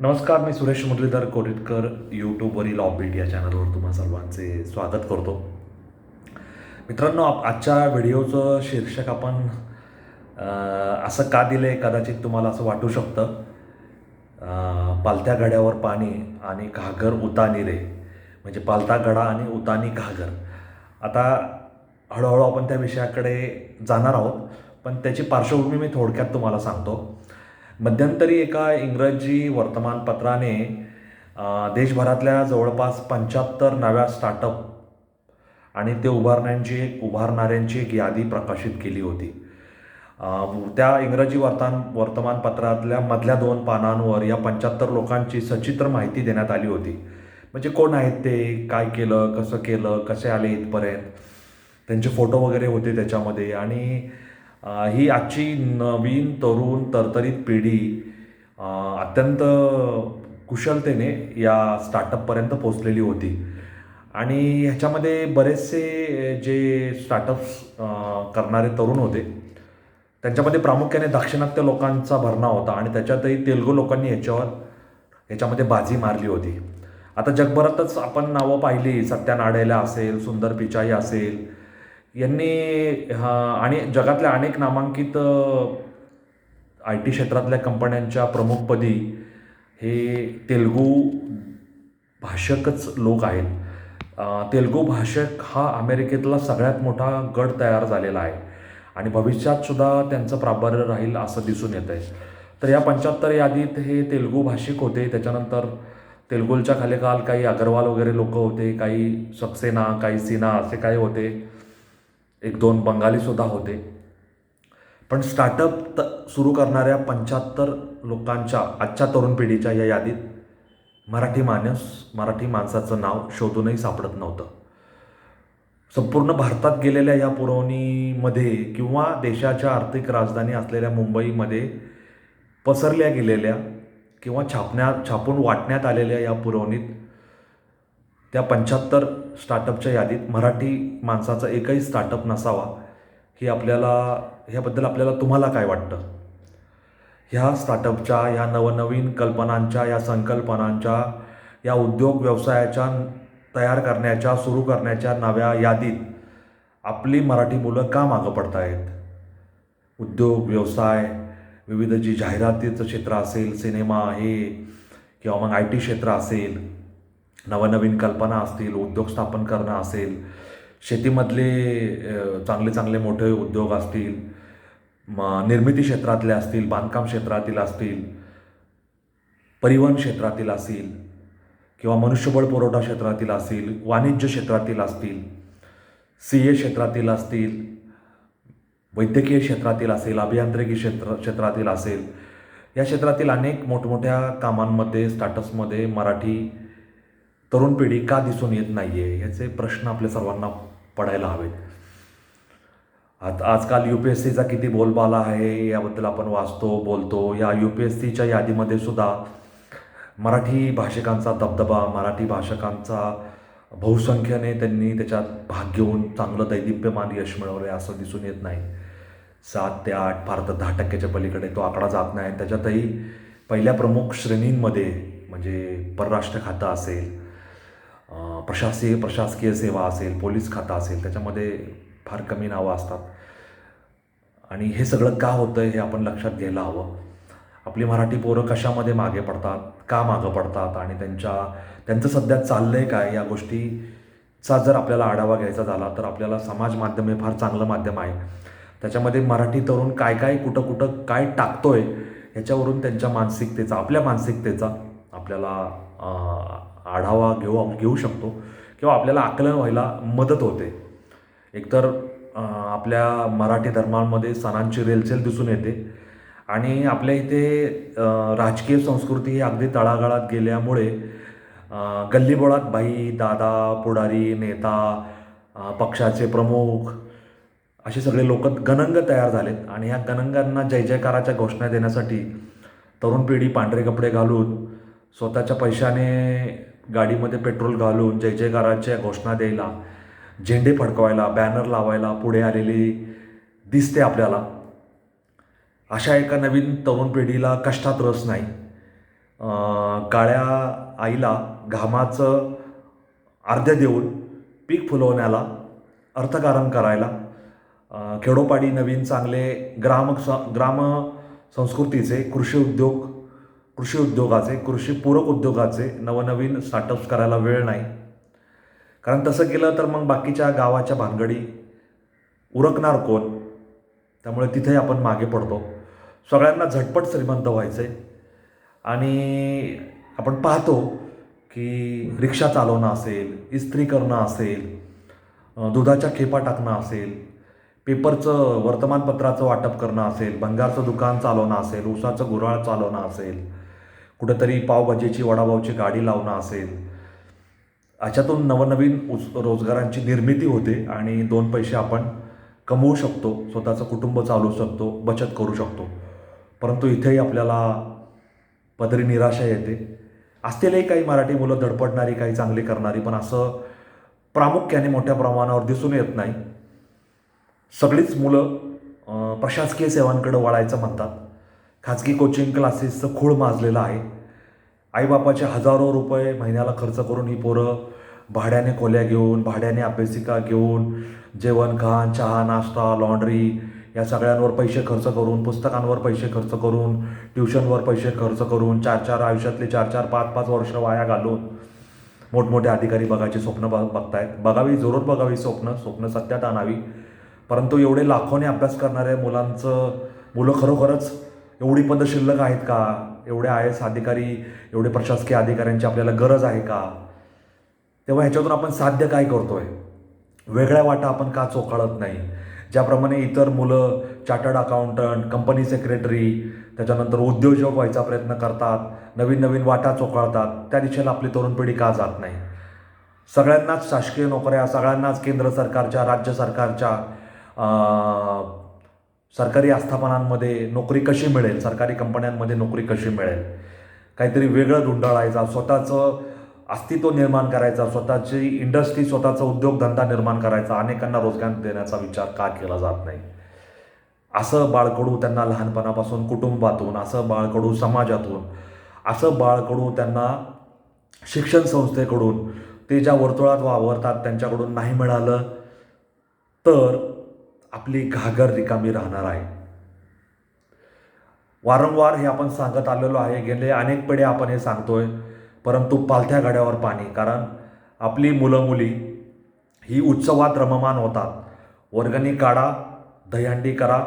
नमस्कार मी सुरेश मुरलीधर कोरिटकर यूट्यूबवरील ऑफ या चॅनलवर तुम्हा सर्वांचे स्वागत करतो. मित्रांनो आप आजच्या व्हिडिओचं शीर्षक आपण असं का दिलं आहे कदाचित तुम्हाला असं वाटू शकतं. पालत्या गड्यावर पाणी आणि घागर उतानी रे म्हणजे पालता गडा आणि उतानी घागर. आता हळूहळू आपण त्या विषयाकडे जाणार आहोत. पण त्याची पार्श्वभूमी मी थोडक्यात तुम्हाला सांगतो. मध्यंतरी एका इंग्रजी वर्तमानपत्राने देशभरातल्या जवळपास पंच्याहत्तर नव्या स्टार्टअप आणि ते उभारण्यांची एक उभारणाऱ्यांची एक यादी प्रकाशित केली होती. त्या इंग्रजी वर्तान वर्तमानपत्रातल्या मधल्या दोन पानांवर या पंच्याहत्तर लोकांची सचित्र माहिती देण्यात आली होती. म्हणजे कोण आहेत ते काय केलं कसं केलं कसे आले इथपर्यंत? त्यांचे फोटो वगैरे होते त्याच्यामध्ये आणि ही आजची नवीन तरुण तरतरीत पिढी अत्यंत कुशलतेने या स्टार्टअपपर्यंत पोचलेली होती. आणि ह्याच्यामध्ये बरेचसे जे स्टार्टअप्स करणारे तरुण होते त्यांच्यामध्ये प्रामुख्याने दाक्षिणात्य लोकांचा भरणा होता आणि त्याच्यातही तेलगू लोकांनी ह्याच्यावर ह्याच्यामध्ये बाजी मारली होती. आता जगभरातच आपण नावं पाहिली सत्या नाडेला असेल सुंदर पिचाई असेल यांनी हा आणि जगातल्या अनेक नामांकित आय टी क्षेत्रातल्या कंपन्यांच्या प्रमुखपदी हे तेलगू भाषकच लोक आहेत. तेलगू भाषक हा अमेरिकेतला सगळ्यात मोठा गट तयार झालेला आहे. आणि भविष्यातसुद्धा त्यांचं प्राबल्य राहील असं दिसून येत आहे तर या पंच्याहत्तर यादीत हे तेलगू भाषिक होते. त्याच्यानंतर तेलगुलच्या खालीखाल काही अग्रवाल वगैरे लोक होते काही सक्सेना काही सिन्हा असे काही होते. एक दोन बंगालीसुद्धा होते. पण स्टार्टअप त सुरू करणाऱ्या पंच्याहत्तर लोकांच्या आजच्या तरुण पिढीच्या या यादीत मराठी माणूस मराठी माणसाचं नाव शोधूनही सापडत नव्हतं. संपूर्ण भारतात गेलेल्या या पुरवणीमध्ये किंवा देशाच्या आर्थिक राजधानी असलेल्या मुंबईमध्ये पसरल्या गेलेल्या किंवा छापण्या छापून वाटण्यात आलेल्या या पुरवणीत त्या पंच्याहत्तर स्टार्टअपच्या यादीत मराठी माणसाचा एकही स्टार्टअप नसावा ही आपल्याला ह्याबद्दल आपल्याला तुम्हाला काय वाटतं? ह्या स्टार्टअपच्या ह्या नवनवीन कल्पनांच्या या संकल्पनांच्या या उद्योग व्यवसायाच्या तयार करण्याच्या सुरू करण्याच्या नव्या यादीत आपली मराठी मुलं का मागं पडतायत? उद्योग व्यवसाय विविध जी जाहिरातीचं क्षेत्र असेल सिनेमा हे किंवा मग आय टी क्षेत्र असेल नवनवीन कल्पना असतील उद्योग स्थापन करणं असेल शेतीमधले चांगले चांगले मोठे उद्योग असतील म निर्मिती क्षेत्रातले असतील बांधकाम क्षेत्रातील असतील परिवहन क्षेत्रातील असतील किंवा मनुष्यबळ पुरवठा क्षेत्रातील असतील वाणिज्य क्षेत्रातील असतील सी ए क्षेत्रातील असतील वैद्यकीय क्षेत्रातील असेल अभियांत्रिकी क्षेत्र क्षेत्रातील असेल या क्षेत्रातील अनेक मोठमोठ्या कामांमध्ये स्टार्टअप्समध्ये मराठी तरुण पिढी का दिसून येत नाही आहे ह्याचे प्रश्न आपल्या सर्वांना पडायला हवेत. आता आजकाल यू पी एस सीचा किती बोलबाला आहे याबद्दल आपण वाचतो बोलतो. या यू पी एस सीच्या यादीमध्ये सुद्धा मराठी भाषिकांचा दबदबा मराठी भाषकांचा बहुसंख्येने त्यांनी त्याच्यात भाग घेऊन चांगलं दैदिप्यमान यश मिळवलं आहे असं दिसून येत नाही. सात ते आठ फार तर दहा टक्क्याच्या पलीकडे तो आकडा जात नाही. त्याच्यातही पहिल्या प्रमुख श्रेणींमध्ये म्हणजे परराष्ट्र खातं असेल प्रशासकीय प्रशासकीय सेवा असेल पोलीस खातं असेल त्याच्यामध्ये फार कमी नावं असतात. आणि हे सगळं का होतं हे आपण लक्षात घ्यायला हवं. आपली मराठी पोरं कशामध्ये मागे पडतात का मागं पडतात आणि त्यांच्या त्यांचं सध्या चाललं आहे काय या गोष्टीचा जर आपल्याला आढावा घ्यायचा झाला तर आपल्याला समाज माध्यम हे फार चांगलं माध्यम आहे. त्याच्यामध्ये मराठी तरुण काय काय कुठं कुठं काय टाकतोय ह्याच्यावरून त्यांच्या मानसिकतेचा आपल्या मानसिकतेचा आपल्याला आढावा घेऊ घेऊ शकतो किंवा आपल्याला आकलन व्हायला मदत होते. एकतर आपल्या मराठी धर्मांमध्ये सणांची रेलचेल दिसून येते आणि आपल्या इथे राजकीय संस्कृती ही अगदी तळागाळात गेल्यामुळे गल्लीबोळात बाई दादा पुढारी नेता पक्षाचे प्रमुख असे सगळे लोक गणंग तयार झालेत आणि ह्या गणंगांना जय जयकाराच्या घोषणा देण्यासाठी तरुण पिढी पांढरे कपडे घालून स्वतःच्या पैशाने गाडीमध्ये पेट्रोल घालून जय जयकाराच्या घोषणा द्यायला झेंडे फडकवायला बॅनर लावायला पुढे आलेली दिसते आपल्याला. अशा एका नवीन तरुण पिढीला कष्टात रस नाही. काळ्या आईला घामाचं अर्ध्या देऊन पीक फुलवण्याला अर्थकारण करायला खेडोपाडी नवीन चांगले ग्राम स ग्राम संस्कृतीचे कृषी उद्योग कृषी उद्योगाचे कृषी पूरक उद्योगाचे नवनवीन स्टार्टअप्स करायला वेळ नाही. कारण तसं केलं तर मग बाकीच्या गावाच्या भानगडी उरकणार कोण? त्यामुळे तिथे आपण मागे पडतो. सगळ्यांना झटपट श्रीमंत व्हायचं आहे आणि आपण पाहतो की रिक्षा चालवणं असेल इस्त्री करणं असेल दुधाच्या खेपा टाकणं असेल पेपरचं वर्तमानपत्राचं वाटप करणं असेल भंगारचं दुकान चालवणं असेल उसाचं गुराळ चालवणं असेल कुठंतरी पावभाजीची वडापावची गाडी लावणं असेल. याच्यातून नवनवीन उस रोजगारांची निर्मिती होते आणि दोन पैसे आपण कमवू शकतो. स्वतःचं कुटुंब चालवू शकतो बचत करू शकतो. परंतु इथेही आपल्याला पदरी निराशा येते. असलेलेही काही मराठी मुलं धडपडणारी काही चांगली करणारी पण असं प्रामुख्याने मोठ्या प्रमाणावर दिसून येत नाही. सगळीच मुलं प्रशासकीय सेवांकडे वळायचं म्हणतात. खाजगी कोचिंग क्लासेसचं खूळ माजलेलं आहे. आईबापाचे हजारो रुपये महिन्याला खर्च करून ही पोरं भाड्याने खोल्या घेऊन भाड्याने अभ्यासिका घेऊन जेवण खाण चहा नाश्ता लॉन्ड्री या सगळ्यांवर पैसे खर्च करून पुस्तकांवर पैसे खर्च करून ट्युशनवर पैसे खर्च करून चार चार आयुष्यातले चार चार पाच पाच वर्ष वाया घालून मोठमोठे अधिकारी बघायचे स्वप्न बघ बघतायत. बघावी जरूर बघावी स्वप्न स्वप्न सत्यात आणावी. परंतु एवढे लाखोने अभ्यास करणाऱ्या मुलांचं मुलं खरोखरच एवढी पदं शिल्लक आहेत का? एवढे आय एस अधिकारी एवढे प्रशासकीय अधिकाऱ्यांची आपल्याला गरज आहे का? तेव्हा ह्याच्यातून आपण साध्य काय करतो आहे वेगळ्या वाटा आपण का चोखाळत नाही? ज्याप्रमाणे इतर मुलं चार्टर्ड अकाउंटंट कंपनी सेक्रेटरी त्याच्यानंतर उद्योजक व्हायचा प्रयत्न करतात नवीन नवीन वाटा चोखाळतात त्या दिशेला आपली तरुण पिढी का जात नाही? सगळ्यांनाच शासकीय नोकऱ्या सगळ्यांनाच केंद्र सरकारच्या राज्य सरकारच्या सरकारी आस्थापनांमध्ये नोकरी कशी मिळेल? सरकारी कंपन्यांमध्ये नोकरी कशी मिळेल? काहीतरी वेगळं धुंडाळायचा स्वतःचं अस्तित्व निर्माण करायचा स्वतःची इंडस्ट्री स्वतःचा उद्योगधंदा निर्माण करायचा अनेकांना रोजगार देण्याचा विचार का केला जात नाही? असं बाळकडू त्यांना लहानपणापासून कुटुंबातून असं बाळकडू समाजातून असं बाळकडू त्यांना शिक्षण संस्थेकडून ते ज्या वर्तुळात वावरतात त्यांच्याकडून नाही मिळालं तर आपली घागर रिकामी राहणार आहे. वारंवार हे आपण सांगत आलेलो आहे. गेले अनेक पिढे आपण हे सांगतोय. परंतु पालथ्या गाड्यावर पाणी कारण आपली मुलं मुली ही उत्सवात रममान होतात. वर्गणी काढा दहीहंडी करा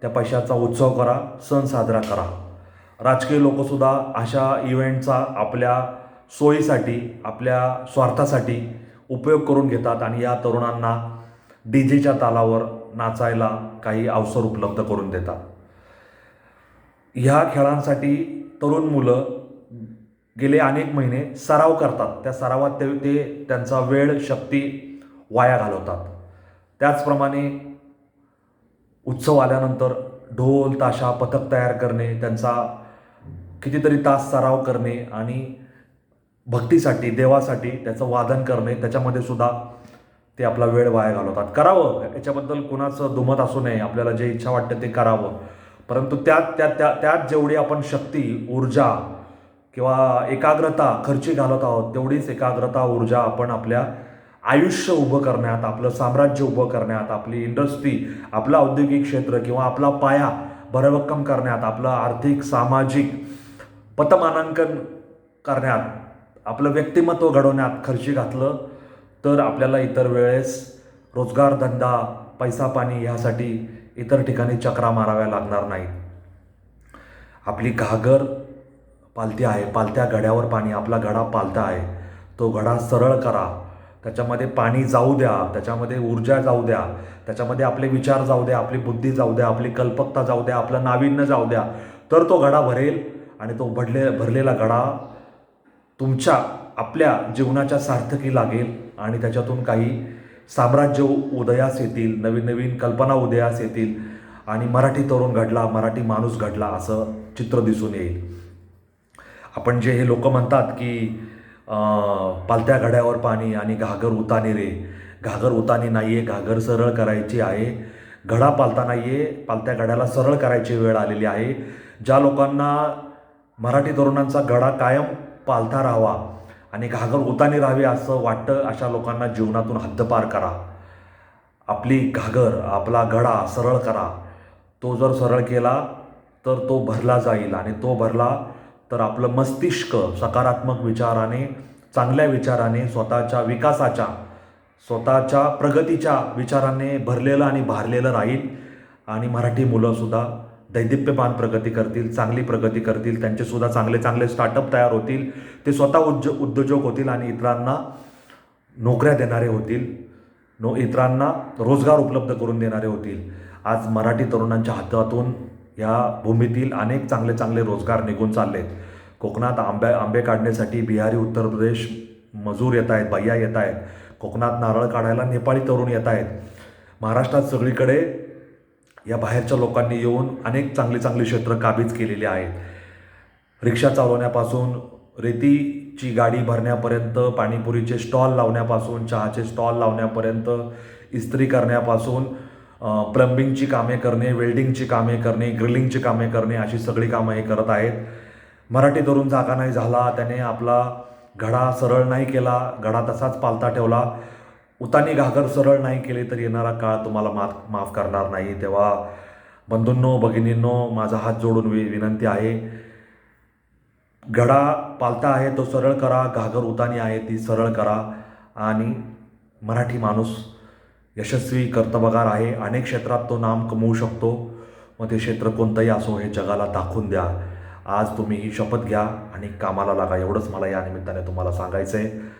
त्या पैशाचा उत्सव करा सण साजरा करा. राजकीय लोकसुद्धा अशा इव्हेंटचा आपल्या सोयीसाठी आपल्या स्वार्थासाठी उपयोग करून घेतात आणि या तरुणांना डी जेच्या तालावर नाचायला काही अवसर उपलब्ध करून देतात. ह्या खेळांसाठी तरुण मुलं गेले अनेक महिने सराव करतात. त्या सरावात ते ते त्यांचा वेळ शक्ती वाया घालवतात. त्याचप्रमाणे उत्सव आल्यानंतर ढोल ताशा पथक तयार करणे त्यांचा कितीतरी तास सराव करणे आणि भक्तीसाठी देवासाठी त्याचं वादन करणे त्याच्यामध्ये सुद्धा ते आपला वेळ वाया घालवतात. करावं. याच्याबद्दल कुणाचं दुमत असू नये. आपल्याला जे इच्छा वाटते ते करावं. परंतु त्यात त्या त्या त्यात जेवढी आपण शक्ती ऊर्जा किंवा एकाग्रता खर्ची घालत आहोत तेवढीच एकाग्रता ऊर्जा आपण आपल्या आयुष्य उभं करण्यात आपलं साम्राज्य उभं करण्यात आपली इंडस्ट्री आपलं औद्योगिक क्षेत्र किंवा आपला पाया भरभक्कम करण्यात आपलं आर्थिक सामाजिक पतमानांकन करण्यात आपलं व्यक्तिमत्व घडवण्यात खर्ची घातलं तर आपल्याला इतर वेळेस रोजगार धंदा पैसा पाणी ह्यासाठी इतर ठिकाणी चक्रा माराव्या लागणार नाहीत. आपली घागर पालती आहे पालत्या घड्यावर पाणी आपला घडा पालता आहे. तो घडा सरळ करा. त्याच्यामध्ये पाणी जाऊ द्या त्याच्यामध्ये ऊर्जा जाऊ द्या त्याच्यामध्ये आपले विचार जाऊ द्या आपली बुद्धी जाऊ द्या आपली कल्पकता जाऊ द्या आपलं नाविन्य जाऊ द्या. तर तो घडा भरेल आणि तो भरले भरलेला घडा तुमच्या आपल्या जीवनाच्या सार्थकी लागेल. आणि त्याच्यातून काही साम्राज्य उदयास येतील नवीन नवीन कल्पना उदयास येतील आणि मराठी तरुण घडला मराठी माणूस घडला असं चित्र दिसून येईल. आपण जे हे लोक म्हणतात की पालत्या घड्यावर पाणी आणि घागर उतानी रे घागर उतानी नाही आहे घागर सरळ करायची आहे. घडा पालता नाही आहे पालत्या घड्याला सरळ करायची वेळ आलेली आहे. ज्या लोकांना मराठी तरुणांचा घडा कायम पालथा राहावा आणि घागर उतानी राहावी असं वाटतं अशा लोकांना जीवनातून हद्दपार करा. आपली घागर आपला घडा सरळ करा. तो जर सरळ केला तर तो भरला जाईल. आणि तो भरला तर आपलं मस्तिष्क सकारात्मक विचाराने चांगल्या विचाराने स्वतःच्या विकासाच्या स्वतःच्या प्रगतीच्या विचाराने भरलेलं आणि भारलेलं राहील. आणि मराठी मुलंसुद्धा दैदिप्यमान प्रगती करतील चांगली प्रगती करतील त्यांचेसुद्धा चांगले चांगले स्टार्टअप तयार होतील ते स्वतः उद्ज उद्योजक होतील आणि इतरांना नोकऱ्या देणारे होतील नो इतरांना रोजगार उपलब्ध करून देणारे होतील. आज मराठी तरुणांच्या हातातून या भूमीतील अनेक चांगले चांगले रोजगार निघून चाललेत. कोकणात आंब्या आंबे काढण्यासाठी बिहारी उत्तर प्रदेश मजूर येत आहेत बाह्या येत आहेत. कोकणात नारळ काढायला नेपाळी तरुण येत आहेत. महाराष्ट्रात सगळीकडे या बाहेरच्या लोकांनी येऊन अनेक चांगली चांगली क्षेत्र काबीज केलेली आहेत. रिक्षा चालवण्यापासून रेतीची गाडी भरण्यापर्यंत पाणीपुरीचे स्टॉल लावण्यापासून चहाचे स्टॉल लावण्यापर्यंत इस्त्री करण्यापासून प्लंबिंगची कामे करणे वेल्डिंगची कामे करणे ग्रिलिंगची कामे करणे अशी सगळी कामं हे करत आहेत. मराठी तरुण जागा नाही झाला त्याने आपला घडा सरळ नाही केला घडा तसाच पालता ठेवला. उतानी घागर सरळ नाही केले तर येणारा काळ तुम्हाला माफ माफ करणार नाही. तेव्हा बंधूंनो भगिनींनो माझा हात जोडून वि विनंती आहे. घडा पालता आहे तो सरळ करा. घागर उतानी आहे ती सरळ करा. आणि मराठी माणूस यशस्वी कर्तबगार आहे. अनेक क्षेत्रात तो नाम कमवू शकतो. मग ते क्षेत्र कोणतंही असो हे जगाला दाखवून द्या. आज तुम्ही ही शपथ घ्या आणि कामाला लागा. एवढंच मला या निमित्ताने तुम्हाला सांगायचं आहे